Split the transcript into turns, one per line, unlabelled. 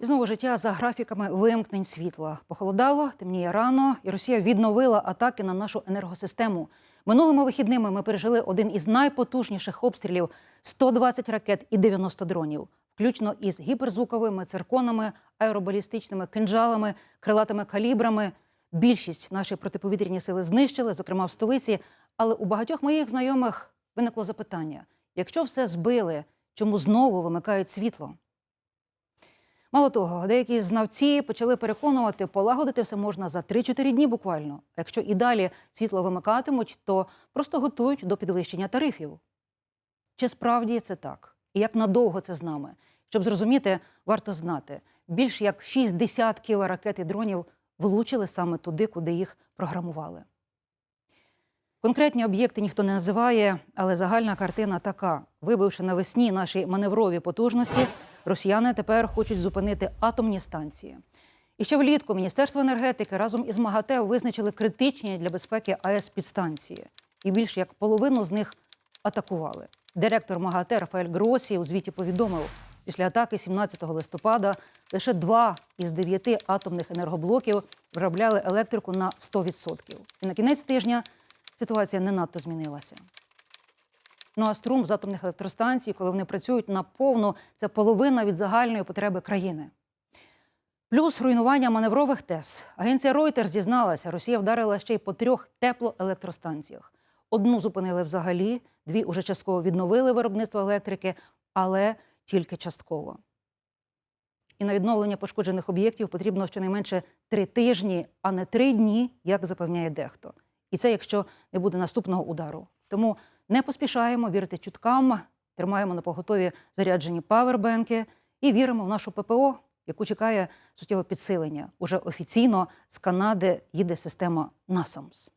І знову життя за графіками вимкнень світла. Похолодало, темніє рано, і Росія відновила атаки на нашу енергосистему. Минулими вихідними ми пережили один із найпотужніших обстрілів 120 ракет і 90 дронів, включно із гіперзвуковими цирконами, аеробалістичними кинджалами, крилатими калібрами. Більшість наші протиповітряні сили знищили, зокрема в столиці. Але у багатьох моїх знайомих виникло запитання: якщо все збили, чому знову вимикають світло? Мало того, деякі знавці почали переконувати, полагодити все можна за 3-4 дні буквально. Якщо і далі світло вимикатимуть, то просто готують до підвищення тарифів. Чи справді це так? І як надовго це з нами? Щоб зрозуміти, варто знати, більш як 6 десятків ракет і дронів влучили саме туди, куди їх програмували. Конкретні об'єкти ніхто не називає, але загальна картина така: вибивши навесні наші маневрові потужності, росіяни тепер хочуть зупинити атомні станції. І ще влітку Міністерство енергетики разом із МАГАТЕ визначили критичні для безпеки АЕС підстанції. І більш як половину з них атакували. Директор МАГАТЕ Рафаель Гросі у звіті повідомив, після атаки 17 листопада лише два із дев'яти атомних енергоблоків виробляли електрику на 100%. І на кінець тижня ситуація не надто змінилася. Ну а струм з атомних електростанцій, коли вони працюють наповну, це половина від загальної потреби країни. Плюс руйнування маневрових ТЕС. Агенція Reuters дізналася, Росія вдарила ще й по трьох теплоелектростанціях. Одну зупинили взагалі, дві уже частково відновили виробництво електрики, але тільки частково. І на відновлення пошкоджених об'єктів потрібно щонайменше три тижні, а не три дні, як запевняє дехто. І це якщо не буде наступного удару. Тому не поспішаємо вірити чуткам, тримаємо на поготові заряджені павербенки і віримо в нашу ППО, яку чекає суттєве підсилення. Уже офіційно з Канади їде система NASAMS.